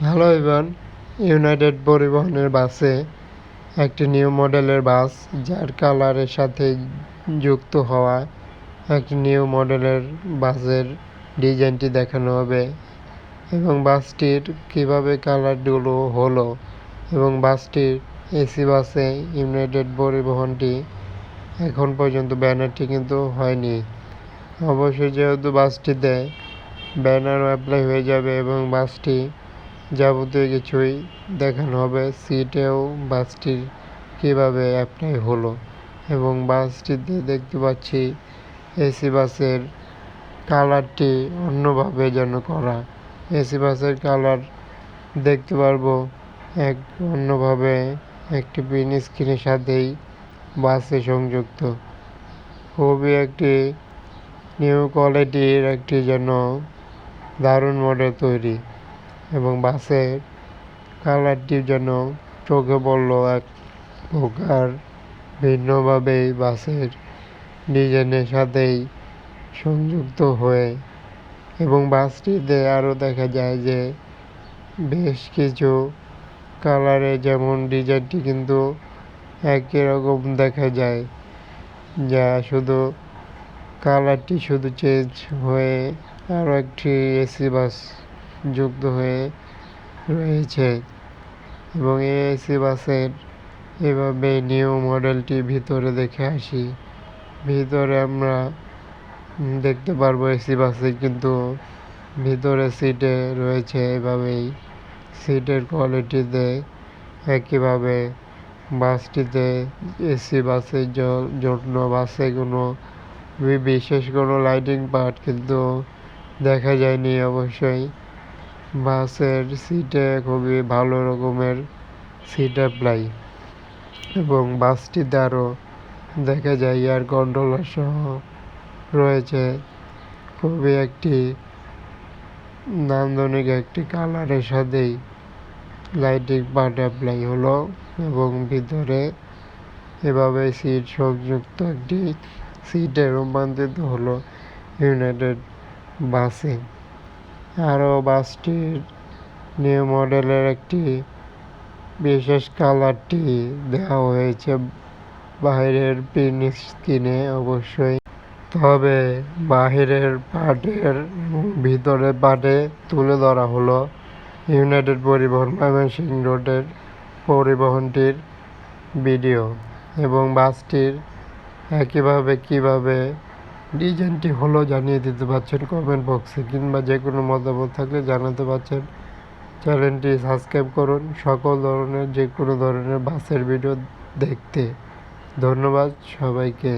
Hello Ivan United পরিবহনের বাসে একটি নিউ মডেলের বাস, যার কালারের সাথে যুক্ত হওয়া একটি নিউ মডেলের বাসের ডিজাইনটি দেখানো হবে এবং বাসটির কীভাবে কালারগুলো হলো এবং বাসটির এসি বাসে ইউনাইটেড পরিবহনটি এখন পর্যন্ত ব্যানারটি কিন্তু হয়নি। অবশ্যই যেহেতু বাসটিতে ব্যানারও অ্যাপ্লাই হয়ে যাবে এবং বাসটি যাবতীয় কিছুই দেখানো হবে। সিটেও বাসটির কীভাবে অ্যাপ্লাই হলো এবং বাসটিতে দেখতে পাচ্ছি এসি বাসের কালারটি অন্যভাবে যেন করা। এসি বাসের কালার দেখতে পারব এক অন্যভাবে একটি প্রিন্ট স্ক্রিনের সাথেই বাসে সংযুক্ত। খুবই একটি নিউ কোয়ালিটির একটি যেন দারুণ মডেল তৈরি। এবং বাসের কালারটি যেন চোখে পড়ল এক প্রকার ভিন্নভাবেই বাসের ডিজাইনের সাথেই সংযুক্ত হয়ে এবং বাসটিতে আরও দেখা যায় যে বেশ কিছু কালারে যেমন ডিজাইনটি কিন্তু একই রকম দেখা যায়, যা শুধু কালারটি শুধু চেঞ্জ হয়ে আরও একটি এসি বাস যুক্ত হয়ে রয়েছে এবং এসি বাসের এভাবে নিউ মডেলটি ভিতরে দেখে আসি। ভিতরে আমরা দেখতে পারব এসি বাসে কিন্তু ভিতরে সিটে রয়েছে এভাবেই। সিটের কোয়ালিটিতে একইভাবে বাসটিতে এসি বাসের জন্য বাসে কোনো বিশেষ কোনো লাইটিং পার্ট কিন্তু দেখা যায়নি অবশ্যই। বাসের সিটে খুবই ভালো রকমের সিট অ্যাপ্লাই এবং বাসটিতে আরও দেখা যায় এয়ার কন্ট্রোলার সহ রয়েছে। খুবই একটি নান্দনিক একটি কালারের সাথেই লাইটিং পার্ট অ্যাপ্লাই হলো এবং ভিতরে এভাবে সিট সংযুক্ত একটি সিটে রূপান্তরিত হলো ইউনাইটেড বাসে আরও বাসটির নিউ মডেলের একটি বিশেষ কালারটি দেওয়া হয়েছে। বাইরের প্রিন্ট স্ক্রিনে অবশ্যই। তবে বাহিরের পার্টের ভিতরের পার্টে তুলে ধরা হলো ইউনাইটেড পরিবহন ময়মনসিংহ রোডের পরিবহনটির ভিডিও এবং বাসটির একইভাবে কীভাবে ডিজাইনটি হলো জানিয়ে দিতে পারছেন কমেন্ট বক্সে কিংবা যে কোনো মতামত থাকলে জানাতে পারছেন। চ্যানেলটি সাবস্ক্রাইব করুন। সকল ধরনের, যে কোনো ধরনের বাসের ভিডিও দেখতে। ধন্যবাদ সবাইকে।